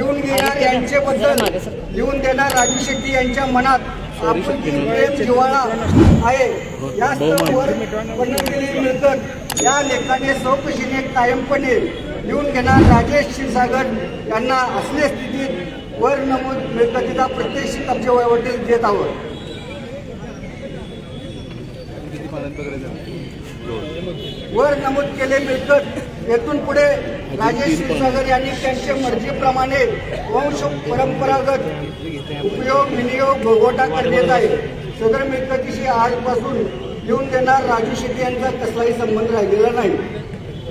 लिहून घेणार यांच्याबद्दल लिहून देणार राजू शेट्टी यांच्या मनात आपुलकी प्रेम जिव्हाळा आहे या स्तरावर बनवलेली मिळकत या लेखाने चौकशीने कायमपणे लिहून घेणार राजेश क्षीरसागर यांना असल्या स्थितीत वर नमूद मिळकतीचा प्रत्यक्ष कब्जे वहिवटीस देत आहोत. वर नमूद केले मिळकत येथून पुढे राजेश क्षीरसागर यांनी त्यांच्या मर्जीप्रमाणे वंश परंपरागत उपयोग विनियोग भोगवटा करण्यात आहे. सदर मिळकतीशी आजपासून लिहून देणार राजू शेट्टी यांचा कसलाही संबंध राहिलेला नाही.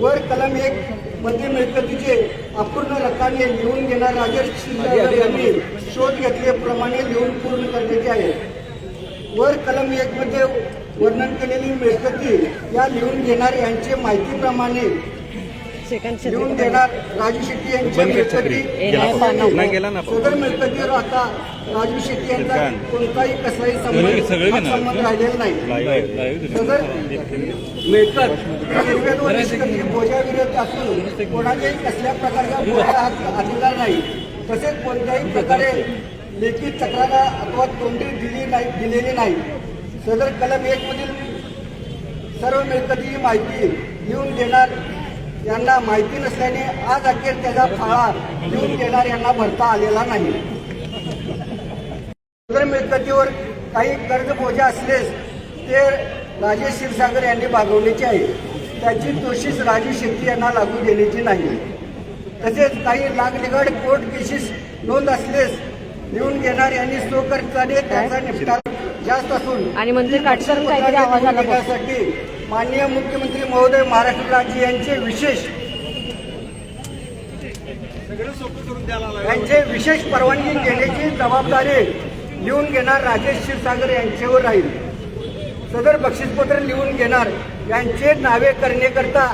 वर कलम एक मध्ये मिळकतीचे अपूर्ण रकाने लिहून घेणार राजेश क्षीरसागर यांनी शोध घेतल्याप्रमाणे लिहून पूर्ण करण्याचे आहे. वर कलम एक मध्ये वर्णन केलेली मिळकती या लिहून घेणार यांचे माहितीप्रमाणे लिहून देणार राजू शेट्टी यांच्या मिळकती. नाही गेला ना. सदर मिळकतीवर आता राजू शेट्टी यांचा कोणताही कसलाही संबंध राहिलेला नाही. सदर मिळकत. बोजाविरोध असून कोणाच्याही कसल्या प्रकारचा बोजा अधिकार नाही. तसेच कोणत्याही प्रकारे लेखी तक्रार अथवा तोंडी दिली नाही दिलेली नाही. सदर कलम एक मधील सर्व मिळकतीची माहिती लिहून देणार यांना माहिती नसल्याने आज अखेर त्याचा फाळा लिहून देणार यांना भरता आलेला नाही. मिळकतीवर काही कर्ज बोजा असलेस ते राजेश क्षीरसागर यांनी भागवण्याचे आहे. त्याची दोषीस राजू शेट्टी यांना लागू देण्याची नाही. तसेच काही लागनिगड कोर्ट केसेस नोंद असलेस लिहून घेणार यांनी स्वखर्चाने त्याचा निपटारा जास्त असून आणि मंत्री काटकर काहीतरी आवाज आला बघ. साठी माननीय मुख्यमंत्री महोदय महाराष्ट्र राज्य यांचे विशेष यांचे विशेष परवानगी घेण्याची जबाबदारी लिहून घेणार राजेश क्षीरसागर यांच्यावर राहील. सदर बक्षीसपत्र लिहून घेणार यांचे नावे करण्याकरता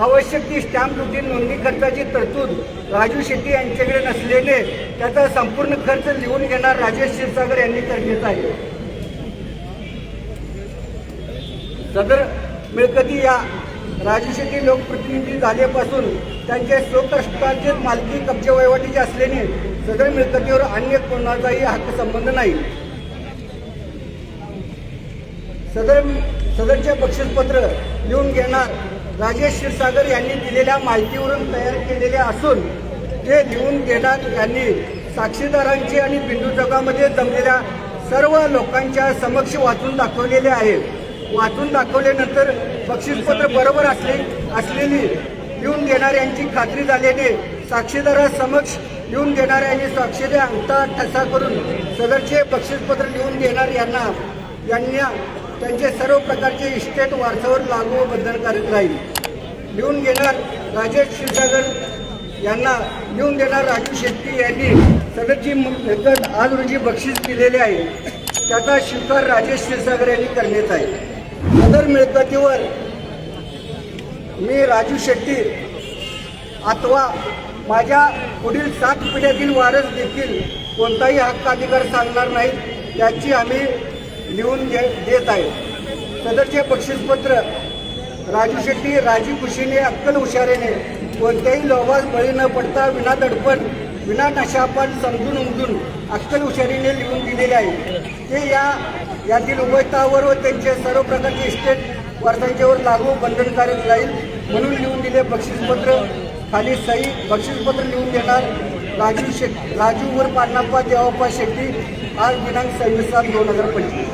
आवश्यक ती स्टॅम्प ड्युटी नोंदणी खर्चाची तरतूद राजू शेट्टी यांच्याकडे नसल्याने त्याचा संपूर्ण खर्च लिहून घेणार राजेश क्षीरसागर यांनी करण्यात आहे सदर मिळकती या राजशेटी लोकप्रतिनिधी झाल्यापासून त्यांच्या स्वकष्टांचे मालकी कब्जे वहिवाटीचे असल्याने सदर मिळकतीवर अन्य कोणाचाही हक्क संबंध नाही. सदर सदरचे बक्षीसपत्र लिहून घेणार राजेश क्षीरसागर यांनी दिलेल्या माहितीवरून तयार केलेले असून ते लिहून घेणार यांनी साक्षीदारांची आणि बिंदू जगामध्ये जमलेल्या सर्व लोकांच्या समक्ष वाचून दाखवलेले आहे. वाचून दाखवल्यानंतर बक्षीसपत्र बरोबर असले असलेली लिहून घेणाऱ्यांची खात्री झाल्याने साक्षीदारासमक्ष लिहून देणाऱ्यांनी साक्षीने अंगठा ठसा करून सदरचे बक्षीसपत्र लिहून देणार यांना यांना त्यांचे सर्व प्रकारचे इस्टेट वारसावर लागू व बंधनकारक राहील. लिहून घेणार राजेश क्षीरसागर यांना लिहून देणार राजू शेट्टी यांनी सदरची मिळकत आज रोजी बक्षीस दिलेले आहे. त्याचा स्वीकार राजेश क्षीरसागर यांनी करण्यात आहे. सदर मिळकतीवर मी राजू शेट्टी अथवा माझ्या पुढील सात पिढ्यातील वारस देखील कोणताही हक्क अधिकार सांगणार नाही याची आम्ही लिहून घे देत आहे. सदरचे बक्षीसपत्र राजू शेट्टी राजी खुशीने अक्कल हुशारीने कोणत्याही लोभास बळी न पडता विना दडपण विना नशापण समजून उमजून अक्कल हुशारीने लिहून दिलेले आहे. ते या यातील उभयतावर व त्यांचे सर्व प्रकारचे इस्टेट वारसांच्यावर लागू बंधनकारक राहील म्हणून लिहून दिले बक्षीसपत्र. खाली सही बक्षीसपत्र लिहून देणार राजू शेट राजू वर देवाप्पा शेट्टी आज दिनांक सव्वीस सात दोन हजार पंचवीस.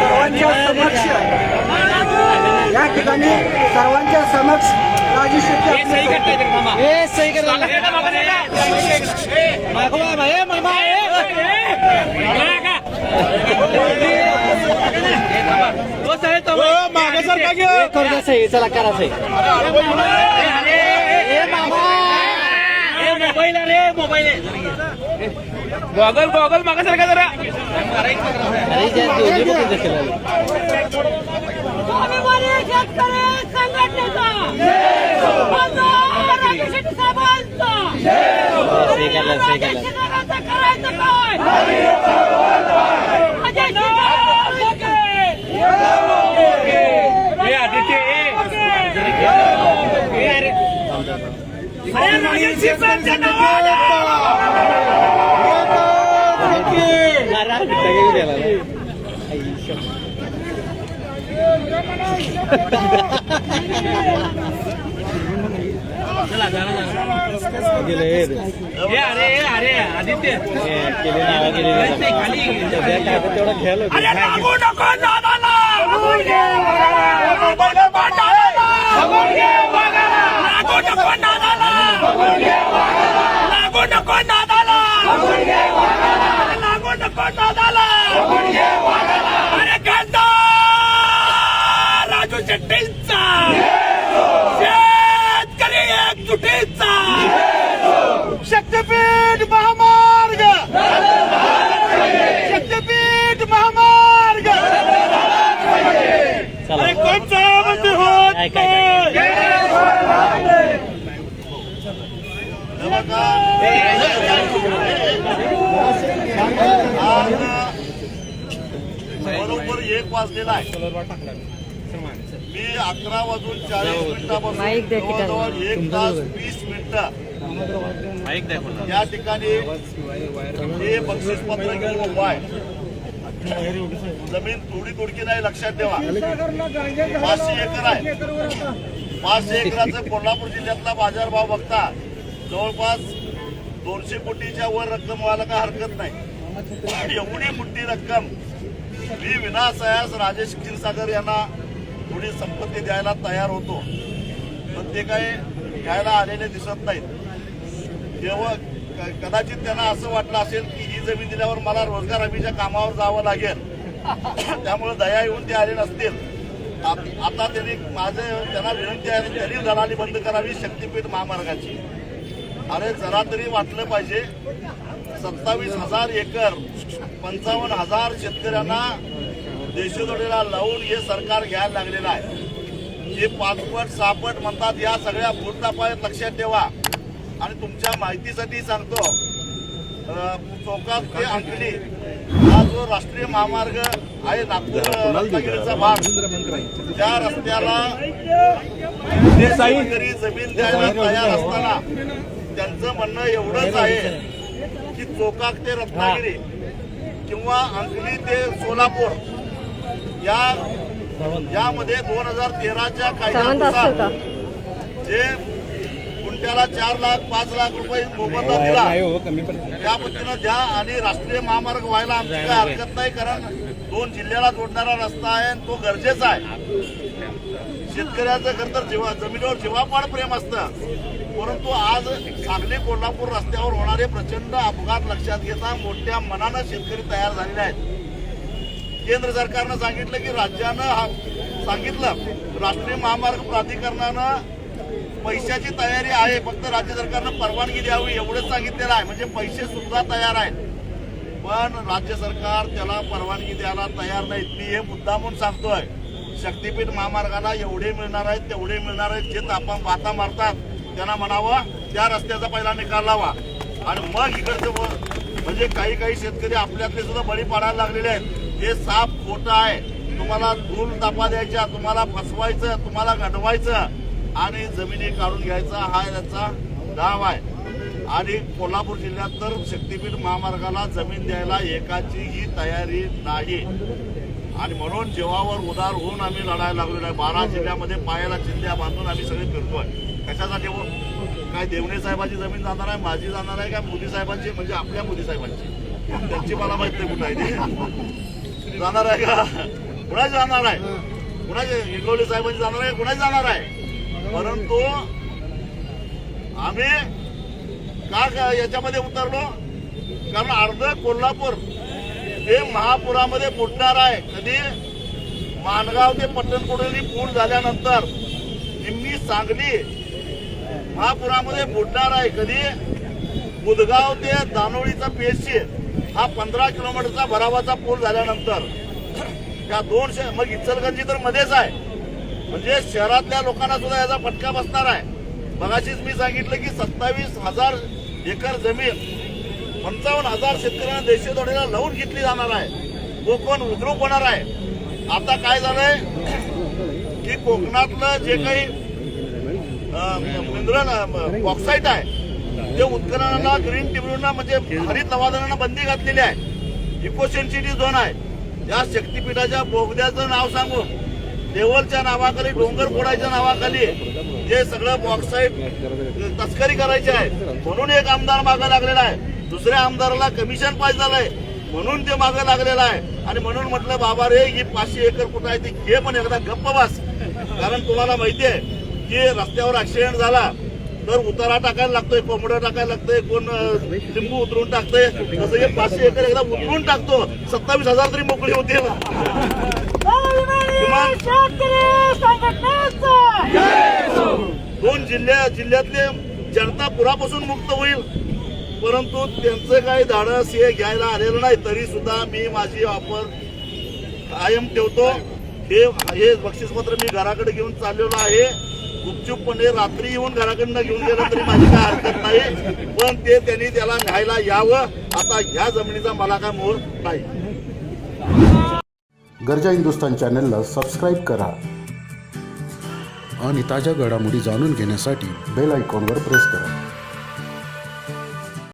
सर्वांच्या समक्ष या ठिकाणी सर्वांच्या समक्ष आपले- चला करा सही गॉगल गॉगल मागासारखा जरा स्वाभिमानी शेतकरी संघटनेचा. साहेबांचा. करायचं काय? अजय शेट्टी हे आदित्य ए ए, अरे अरे आदित्य केली नावा केली ते खाली तेवढं खेळ होतं. अरे लागू नको नादाला लागू नको दादाला लागू नको दादाला लागू नको दादाला लागू नको दादाला अरे कांदा राजू शेट्टींचा शेतकरी एकजुटीचा शक्तीपीठ महामार्ग शक्तीपीठ महामार्ग अरे कोणचा बंद होत काय, काय, काय, नाही बरोबर एक वाजलेला आहे. मी. अकरा वाजून चाळीस मिनिटापासून. जवळजवळ एक तास वीस मिनिटं या ठिकाणी हे बक्षीसपत्र घेऊन उभा आहे. जमीन थोडी तुडकी नाही लक्षात ठेवा. पाचशे एकर आहे. पाचशे एकराचं कोल्हापूर जिल्ह्यातला बाजारभाव बघता जवळपास दोनशे कोटीच्या वर रक्कम व्हायला काय हरकत नाही. एवढी मोठी रक्कम मी विनासायास राजेश क्षीरसागर यांना थोडी संपत्ती द्यायला तयार होतो. पण ते काही घ्यायला आलेले दिसत नाहीत. तेव्हा क- कदाचित त्यांना असं वाटलं असेल की ही जमीन दिल्यावर मला रोजगार हमीच्या कामावर जावं लागेल. त्यामुळे दया येऊन ते आले नसतील. आ- आता त्यांनी माझे त्यांना विनंती आहे त्यांनी दलाली बंद करावी शक्तीपीठ महामार्गाची. अरे जरा तरी वाटलं पाहिजे. सत्तावीस हजार एकर पंचावन्न हजार शेतकऱ्यांना देशोदोडीला लावून हे सरकार घ्यायला लागलेलं आहे. हे पाचपट सहापट म्हणतात या सगळ्या भूलतापायत लक्षात ठेवा. आणि तुमच्या माहितीसाठी सांगतो चौकात ते अंकली हा जो राष्ट्रीय महामार्ग आहे नागपूर रत्नागिरीचा भाग त्या रस्त्याला शेतकरी जमीन द्यायला तयार असताना त्यांचं म्हणणं एवढंच आहे की चोकाक ते रत्नागिरी किंवा अंकली ते सोलापूर या यामध्ये दोन हजार तेराच्या कायद्यानुसार जे गुंठ्याला चार लाख पाच लाख रुपये मोबदला दिला त्या पद्धतीनं द्या आणि राष्ट्रीय महामार्ग व्हायला आमची काय हरकत नाही कारण दोन जिल्ह्याला जोडणारा रस्ता आहे आणि तो गरजेचा आहे. शेतकऱ्याचं खरं तर जीवा जमिनीवर जीवापाड प्रेम असतं परंतु आज सांगली कोल्हापूर रस्त्यावर होणारे प्रचंड अपघात लक्षात घेता मोठ्या मनानं शेतकरी तयार झालेले आहेत. केंद्र सरकारनं सांगितलं की राज्यानं हा सांगितलं राष्ट्रीय महामार्ग प्राधिकरणानं पैशाची तयारी आहे फक्त राज्य सरकारनं परवानगी द्यावी एवढंच सांगितलेलं आहे. म्हणजे पैसे सुद्धा तयार आहेत. पण राज्य सरकार त्याला परवानगी द्यायला तयार नाहीत. मी हे मुद्दा म्हणून सांगतोय. शक्तीपीठ महामार्गाला एवढे मिळणार आहेत तेवढे मिळणार आहेत जे तापा माता मारतात त्यांना म्हणावं त्या रस्त्याचा पहिला निकाल लावा. आणि मग इकडचं म्हणजे काही काही शेतकरी आपल्यातले सुद्धा बळी पाडायला लागलेले आहेत. हे साफ खोटं आहे. तुम्हाला धूल तापा द्यायच्या तुम्हाला फसवायचं तुम्हाला घडवायचं. आणि जमिनी काढून घ्यायचा हा याचा डाव आहे. आणि कोल्हापूर जिल्ह्यात तर शक्तीपीठ महामार्गाला जमीन द्यायला एकाचीही तयारी नाही. आणि म्हणून जेवावर उदार होऊन आम्ही लढायला लागलेलो आहे. बारा जिल्ह्यामध्ये पायाला चिंध्या बांधून आम्ही सगळे फिरतोय. कशासाठी हो काय देवणे साहेबांची जमीन जाणार आहे माझी जाणार आहे का मोदी साहेबांची? म्हणजे आपल्या मोदी साहेबांची. त्यांची मला माहीत नाही कुठं आहे ते. जाणार आहे का? कुणाची जाणार आहे? कुणाचे? इंगवले साहेबांची जाणार आहे? कुणाची जाणार आहे? परंतु आम्ही का याच्यामध्ये उतरलो? कारण अर्ध कोल्हापूर हे महापुरामध्ये बुडणार आहे. कधी? माणगाव ते पट्टणकोडली पूर झाल्यानंतर. निम्मी सांगली महापुरामध्ये बुडणार आहे. कधी? मुदगाव ते दानोळीचा पेशी हा पंधरा किलोमीटरचा भरावाचा पूल झाल्यानंतर. त्या दोन मग इचलगंजी तर मध्येच आहे. म्हणजे शहरातल्या लोकांना सुद्धा याचा फटका बसणार आहे. मगाशीच मी सांगितलं की सत्तावीस हजार एकर जमीन पंचावन्न हजार शेतकऱ्यांना देशोदोडीला लावून घेतली जाणार आहे. कोकण उद्रूप होणार आहे? आता काय झालंय? की कोकणातलं जे काही बॉक्साईट आहे. ते उत्खननाला ग्रीन ट्रिब्युनलला म्हणजे हरित लवादांना बंदी घातलेली आहे. इको सेन्सिटिव्ह झोन आहे. या शक्तीपीठाच्या बोगद्याचं नाव सांगून देवलच्या नावाखाली डोंगर फोडायच्या नावाखाली जे सगळं बॉक्साईट तस्करी करायची आहे म्हणून एक आमदार मागं लागलेला आहे. दुसऱ्या आमदाराला कमिशन पाहिजे झालंय म्हणून ते मागं लागलेलं आहे. आणि म्हणून म्हटलं बाबा रे ही पाचशे एकर कुठं आहे ती घे पण एकदा गप्प बस. कारण तुम्हाला माहिती आहे की रस्त्यावर ऍक्सिडेंट झाला तर उतारा टाकायला लागतोय कोंबडं टाकायला लागतंय कोण लिंबू उतरून टाकतंय तसं हे पाचशे एकर एकदा उतरून टाकतो सत्तावीस हजार तरी मोकळी होते दोन जिल्ह्या जिल्ह्यातले जनता पुरापासून मुक्त होईल. परंतु त्यांचं काही धाडस हे घ्यायला आलेलं नाही तरी सुद्धा मी माझी ऑफर कायम ठेवतो. हे हे बक्षीसपत्र मी घराकडे घेऊन चाललेलो आहे. गुपचूपपणे रात्री येऊन घराकडनं घेऊन गेलं तरी माझी काय हरकत नाही. पण ते त्यांनी त्याला न्यायला यावं. आता ह्या जमिनीचा मला काय मोल नाही. गरजा हिंदुस्तान चॅनलला सबस्क्राईब करा. आणि ताज्या घडामोडी जाणून घेण्यासाठी बेल आयकॉनवर प्रेस करा.